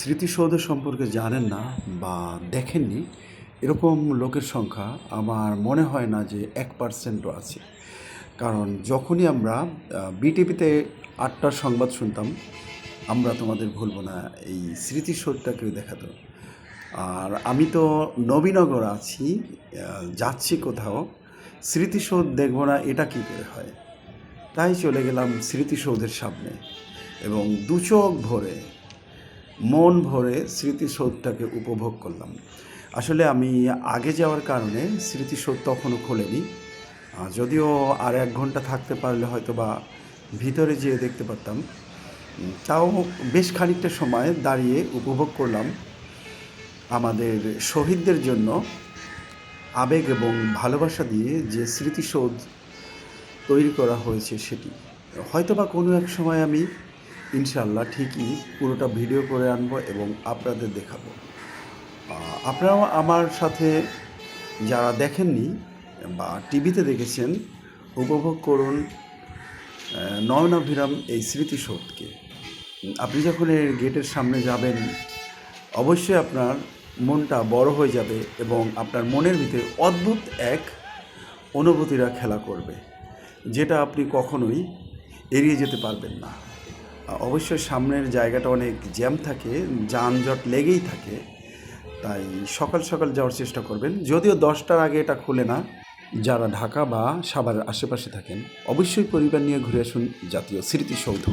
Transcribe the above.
স্মৃতিসৌধ সম্পর্কে জানেন না বা দেখেননি, এরকম লোকের সংখ্যা আমার মনে হয় না যে এক পার্সেন্টও আছে। কারণ যখনই আমরা বিটিভিতে আটটার সংবাদ শুনতাম, আমরা তোমাদের ভুলব না, এই স্মৃতিসৌধটাকে দেখাতো। আর আমি তো নবীনগর আছি যাচ্ছি কোথাও, স্মৃতিসৌধ দেখব না, এটা কী করে হয়? তাই চলে গেলাম স্মৃতিসৌধের সামনে এবং দু চোখ ভরে মন ভরে স্মৃতিসৌধটাকে উপভোগ করলাম। আসলে আমি আগে যাওয়ার কারণে স্মৃতিসৌধ তখনও খোলেনি। যদিও আর এক ঘণ্টা থাকতে পারলে হয়তো বা ভিতরে যেয়ে দেখতে পারতাম। তাও বেশ খানিকটা সময় দাঁড়িয়ে উপভোগ করলাম আমাদের শহীদদের জন্য আবেগ এবং ভালোবাসা দিয়ে যে স্মৃতিসৌধ তৈরি করা হয়েছে সেটি। হয়তো বা কোনো এক সময় আমি ইনশাল্লাহ ঠিকই পুরোটা ভিডিও করে আনব এবং আপনাদের দেখাবো। আহ, আপনারাও আমার সাথে যারা দেখেননি বা টিভিতে দেখেছেন উপভোগ করুন নয়নাভিরাম এই স্মৃতিসৌধকে। আপনি যখন এর গেটের সামনে যাবেন অবশ্যই আপনার মনটা বড় হয়ে যাবে এবং আপনার মনের ভিতরে অদ্ভুত এক অনুভূতিরা খেলা করবে যেটা আপনি কখনোই এড়িয়ে যেতে পারবেন না। অবশ্যই সামনের জায়গাটা অনেক জ্যাম থাকে, যানজট লেগেই থাকে, তাই সকাল সকাল যাওয়ার চেষ্টা করবেন। যদিও দশটার আগে এটা খুলে না, যারা ঢাকা বা সাভারের আশেপাশে থাকেন, অবশ্যই পরিবার নিয়ে ঘুরে আসুন জাতীয় স্মৃতিসৌধ।